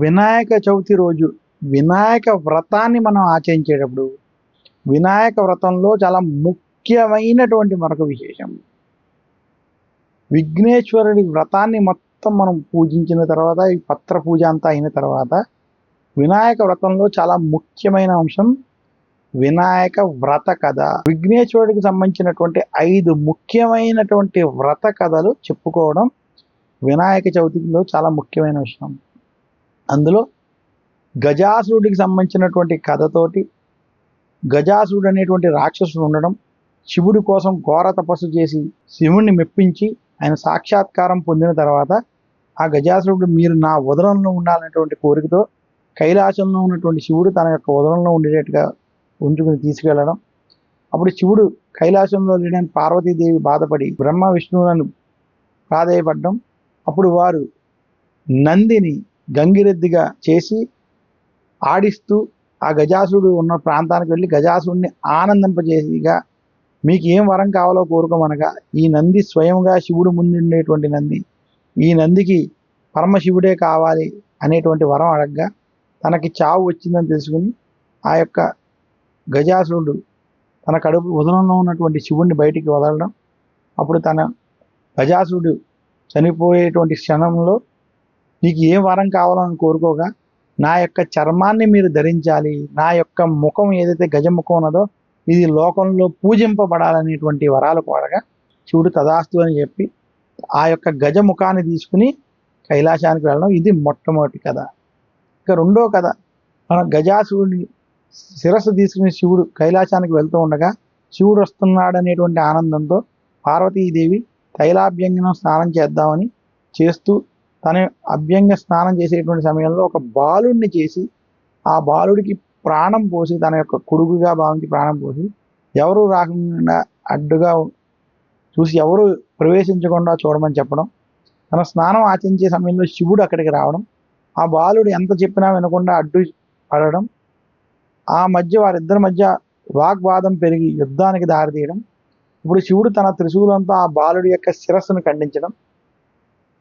వినాయక చవితి రోజు వినాయక వ్రతాన్ని మనం ఆచరించేటప్పుడు వినాయక వ్రతంలో చాలా ముఖ్యమైనటువంటి మరొక విశేషం. విఘ్నేశ్వరుడి వ్రతాన్ని మొత్తం మనం పూజించిన తర్వాత ఈ పత్ర పూజ అంతా అయిన తర్వాత వినాయక వ్రతంలో చాలా ముఖ్యమైన అంశం వినాయక వ్రత కథ. విఘ్నేశ్వరుడికి సంబంధించినటువంటి ఐదు ముఖ్యమైనటువంటి వ్రత కథలు చెప్పుకోవడం వినాయక చవితిలో చాలా ముఖ్యమైన విషయం. అందులో గజాసురుడికి సంబంధించినటువంటి కథతోటి గజాసురుడు అనేటువంటి రాక్షసుడు ఉండడం శివుడి కోసం ఘోర తపస్సు చేసి శివుణ్ణి మెప్పించి ఆయన సాక్షాత్కారం పొందిన తర్వాత ఆ గజాసురుడు మీరు నా ఉదరంలో ఉండాలనేటువంటి కోరికతో కైలాసంలో ఉన్నటువంటి శివుడు తన యొక్క ఉదరంలో ఉండేటట్టుగా ఉంచుకుని తీసుకెళ్ళడం. అప్పుడు శివుడు కైలాసంలో లేడని పార్వతీదేవి బాధపడి బ్రహ్మ విష్ణువులను ప్రాధేయపడ్డం. అప్పుడు వారు నందిని గంగిరెద్దిగా చేసి ఆడిస్తూ ఆ గజాసుడు ఉన్న ప్రాంతానికి వెళ్ళి గజాసుడిని ఆనందింపజేసిగా మీకు ఏం వరం కావాలో కోరుకోమనగా ఈ నంది స్వయంగా శివుడు ముందుండేటువంటి నంది ఈ నందికి పరమశివుడే కావాలి అనేటువంటి వరం అడగ్గా తనకి చావు వచ్చిందని తెలుసుకుని ఆ యొక్క గజాసురుడు తన కడుపు ఉదరంలో ఉన్నటువంటి శివుణ్ణి బయటికి వదలడం అప్పుడు తన గజాసురుడు చనిపోయేటువంటి క్షణంలో నీకు ఏ వరం కావాలని కోరుకోగా నా యొక్క చర్మాన్ని మీరు ధరించాలి నా యొక్క ముఖం ఏదైతే గజముఖం ఉన్నదో ఇది లోకంలో పూజింపబడాలనేటువంటి వరాలు కోరగా శివుడు తదాస్తు అని చెప్పి ఆ యొక్క గజముఖాన్ని తీసుకుని కైలాసానికి వెళ్ళడం ఇది మొట్టమొదటి కథ. ఇక రెండో కథ మన గజాసురుడిని శిరస్సు తీసుకుని శివుడు కైలాసానికి వెళ్తూ ఉండగా శివుడు వస్తున్నాడు అనేటువంటి ఆనందంతో పార్వతీదేవి తైలాభ్యంగనం స్నానం చేద్దామని చేస్తూ తన అభ్యంగ స్నానం చేసేటువంటి సమయంలో ఒక బాలుడిని చేసి ఆ బాలుడికి ప్రాణం పోసి తన యొక్క కొడుకుగా భావించి ప్రాణం పోసి ఎవరు రాకుండా అడ్డుగా చూసి ఎవరు ప్రవేశించకుండా చూడమని చెప్పడం తన స్నానం ఆచరించే సమయంలో శివుడు అక్కడికి రావడం ఆ బాలుడు ఎంత చెప్పినా వినకుండా అడ్డు పడడం ఆ మధ్య వారిద్దరి మధ్య వాగ్వాదం పెరిగి యుద్ధానికి దారితీయడం ఇప్పుడు శివుడు తన త్రిశూలంతో ఆ బాలుడి యొక్క శిరస్సును ఖండించడం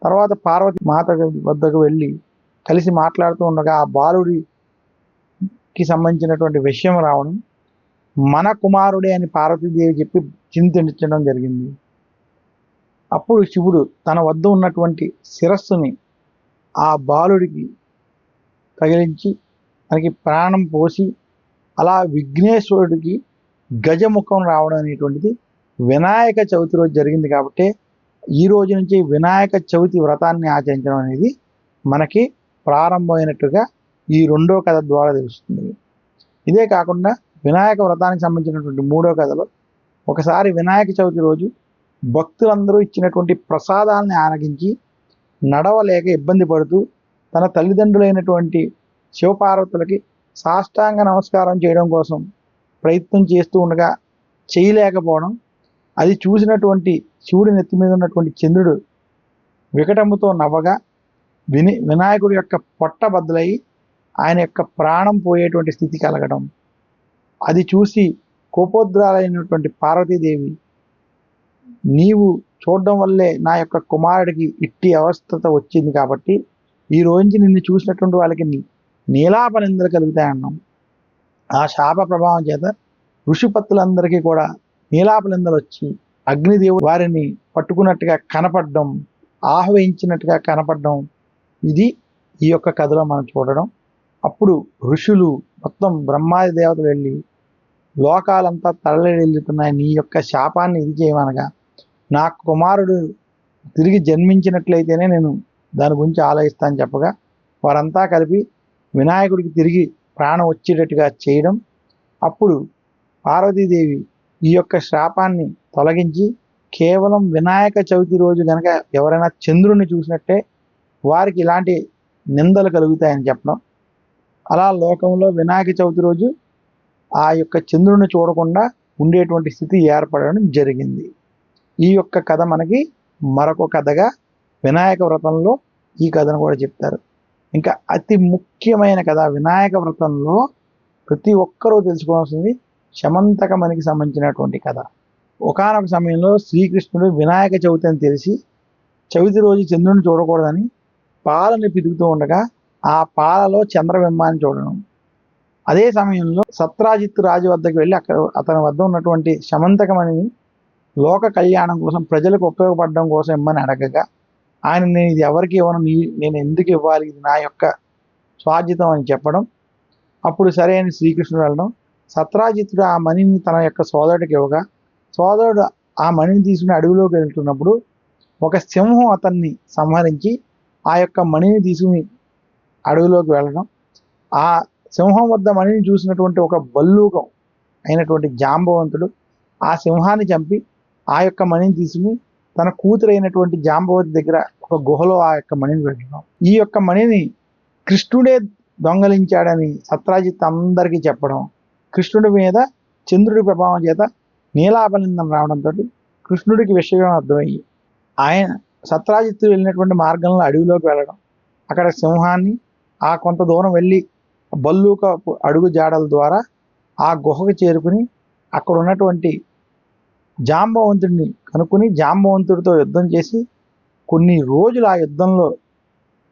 తర్వాత పార్వతి మాత వద్దకు వెళ్ళి కలిసి మాట్లాడుతూ ఉండగా ఆ బాలుడికి సంబంధించినటువంటి విషయం రావడం మన కుమారుడే అని పార్వతీదేవి చెప్పి చింతించడం జరిగింది. అప్పుడు శివుడు తన వద్ద ఉన్నటువంటి శిరస్సుని ఆ బాలుడికి తగిలించి తనకి ప్రాణం పోసి అలా విఘ్నేశ్వరుడికి గజముఖం రావడం అనేటువంటిది వినాయక చవితి రోజు జరిగింది కాబట్టి ఈ రోజు నుంచి వినాయక చవితి వ్రతాన్ని ఆచరించడం అనేది మనకి ప్రారంభమైనట్టుగా ఈ రెండో కథ ద్వారా తెలుస్తుంది. ఇదే కాకుండా వినాయక వ్రతానికి సంబంధించినటువంటి మూడో కథలో ఒకసారి వినాయక చవితి రోజు భక్తులందరూ ఇచ్చినటువంటి ప్రసాదాలని ఆనగించి నడవలేక ఇబ్బంది పడుతూ తన తల్లిదండ్రులైనటువంటి శివపార్వతులకి సాష్టాంగ నమస్కారం చేయడం కోసం ప్రయత్నం చేస్తూ ఉండగా చేయలేకపోవడం అది చూసినటువంటి శివుడి నెత్తి మీద ఉన్నటువంటి చంద్రుడు వికటముతో నవ్వగా విని వినాయకుడి యొక్క పొట్ట బద్దలయ్యి ఆయన యొక్క ప్రాణం పోయేటువంటి స్థితి కలగడం. అది చూసి కోపోద్రాలైనటువంటి పార్వతీదేవి నీవు చూడడం వల్లే నా యొక్క కుమారుడికి ఇట్టి అవస్థత వచ్చింది కాబట్టి ఈ రోజు నిన్ను చూసినటువంటి వాళ్ళకి నీలాప నిందలు కలుగుతాయన్నాం. ఆ శాప ప్రభావం చేత ఋషిపత్తులందరికీ కూడా నీలాప నిందలు వచ్చి అగ్నిదేవుడు వారిని పట్టుకున్నట్టుగా కనపడడం ఆహ్వయించినట్టుగా కనపడడం ఇది ఈ యొక్క కథలో మనం చూడడం. అప్పుడు ఋషులు మొత్తం బ్రహ్మాది దేవతలు వెళ్ళి లోకాలంతా తరలిల్లుతున్నాయి నీ యొక్క శాపాన్ని ఇది చేయమనగా నా కుమారుడు తిరిగి జన్మించినట్లయితేనే నేను దాని గురించి ఆలోచిస్తాను చెప్పగా వారంతా కలిపి వినాయకుడికి తిరిగి ప్రాణం వచ్చేటట్టుగా చేయడం. అప్పుడు పార్వతీదేవి ఈ యొక్క శాపాన్ని తొలగించి కేవలం వినాయక చవితి రోజు గనక ఎవరైనా చంద్రుడిని చూసినట్టే వారికి ఇలాంటి నిందలు కలుగుతాయని చెప్పడం. అలా లోకంలో వినాయక చవితి రోజు ఆ యొక్క చంద్రుని చూడకుండా ఉండేటువంటి స్థితి ఏర్పడడం జరిగింది. ఈ యొక్క కథ మనకి మరొక కథగా వినాయక వ్రతంలో ఈ కథను కూడా చెప్తారు. ఇంకా అతి ముఖ్యమైన కథ వినాయక వ్రతంలో ప్రతి ఒక్కరూ తెలుసుకోవాల్సింది శమంతకమనికి సంబంధించినటువంటి కథ. ఒకనొక సమయంలో శ్రీకృష్ణుడు వినాయక చవితి అని తెలిసి చవితి రోజు చంద్రుని చూడకూడదని పాలని పితుకుతూ ఉండగా ఆ పాలలో చంద్రబింబాన్ని చూడడం అదే సమయంలో సత్రాజిత్ రాజు వద్దకు వెళ్ళి అక్కడ అతని వద్ద ఉన్నటువంటి శమంతకమని లోక కళ్యాణం కోసం ప్రజలకు ఉపయోగపడడం కోసం ఇమ్మని అడగగా ఆయన నేను ఇది ఎవరికి ఇవ్వను నీ నేను ఎందుకు ఇవ్వాలి ఇది నా యొక్క స్వార్జితం అని చెప్పడం. అప్పుడు సరే అని శ్రీకృష్ణుడు వెళ్ళడం. సత్రాజిత్తుడు ఆ మణిని తన యొక్క సోదరుడికి ఇవ్వగా సోదరుడు ఆ మణిని తీసుకుని అడవిలోకి వెళ్తున్నప్పుడు ఒక సింహం అతన్ని సంహరించి ఆ యొక్క మణిని తీసుకుని అడవిలోకి వెళ్ళడం. ఆ సింహం వద్ద మణిని చూసినటువంటి ఒక బల్లూకం అయినటువంటి జాంబవంతుడు ఆ సింహాన్ని చంపి ఆ యొక్క మణిని తీసుకుని తన కూతురైనటువంటి జాంబవతి దగ్గర ఒక గుహలో ఆ యొక్క మణిని పెట్టడం. ఈ యొక్క మణిని కృష్ణుడే దొంగలించాడని సత్రాజిత్ అందరికీ చెప్పడం. కృష్ణుడి మీద చంద్రుడి ప్రభావం చేత నీలాపలిందం రావడంతో కృష్ణుడికి విషయం అర్థమయ్యి ఆయన సత్రాజిత్తు వెళ్ళినటువంటి మార్గంలో అడవిలోకి వెళ్ళడం అక్కడ సింహాన్ని ఆ కొంత దూరం వెళ్ళి బల్లూక అడుగు జాడల ద్వారా ఆ గుహకు చేరుకుని అక్కడ ఉన్నటువంటి జాంబవంతుడిని కనుక్కుని జాంబవంతుడితో యుద్ధం చేసి కొన్ని రోజులు ఆ యుద్ధంలో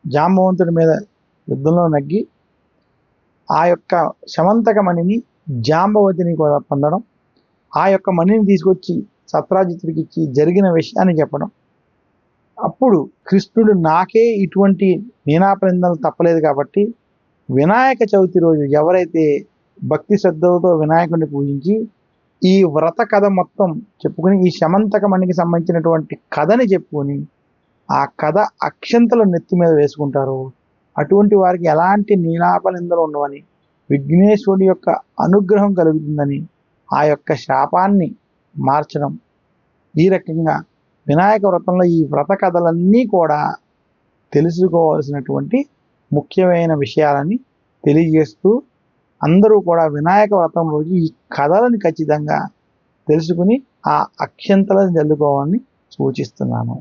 జాంబవంతుడి మీద యుద్ధంలో నగ్గి ఆ యొక్క శమంతకమణిని జాంబవతిని కూడా పొందడం ఆ యొక్క మణిని తీసుకొచ్చి సత్రాజిత్తుడికి ఇచ్చి జరిగిన విషయాన్ని చెప్పడం. అప్పుడు కృష్ణుడు నాకే ఇటువంటి నీనాప్రిందలు తప్పలేదు కాబట్టి వినాయక చవితి రోజు ఎవరైతే భక్తి శ్రద్ధలతో వినాయకుడిని పూజించి ఈ వ్రత కథ మొత్తం చెప్పుకుని ఈ శమంతక మణికి సంబంధించినటువంటి కథని చెప్పుకొని ఆ కథ అక్షంతలు నెత్తి మీద వేసుకుంటారు అటువంటి వారికి ఎలాంటి నీలాపనిందలు ఉండవని విఘ్నేశ్వరుడి యొక్క అనుగ్రహం కలుగుతుందని ఆ యొక్క శాపాన్ని మార్చడం. ఈ రకంగా వినాయక వ్రతంలో ఈ వ్రత కథలన్నీ కూడా తెలుసుకోవాల్సినటువంటి ముఖ్యమైన విషయాలని తెలియజేస్తూ అందరూ కూడా వినాయక వ్రతం రోజు ఈ కథలను ఖచ్చితంగా తెలుసుకుని ఆ అక్షంతలను చల్లుకోవాలని సూచిస్తున్నాను.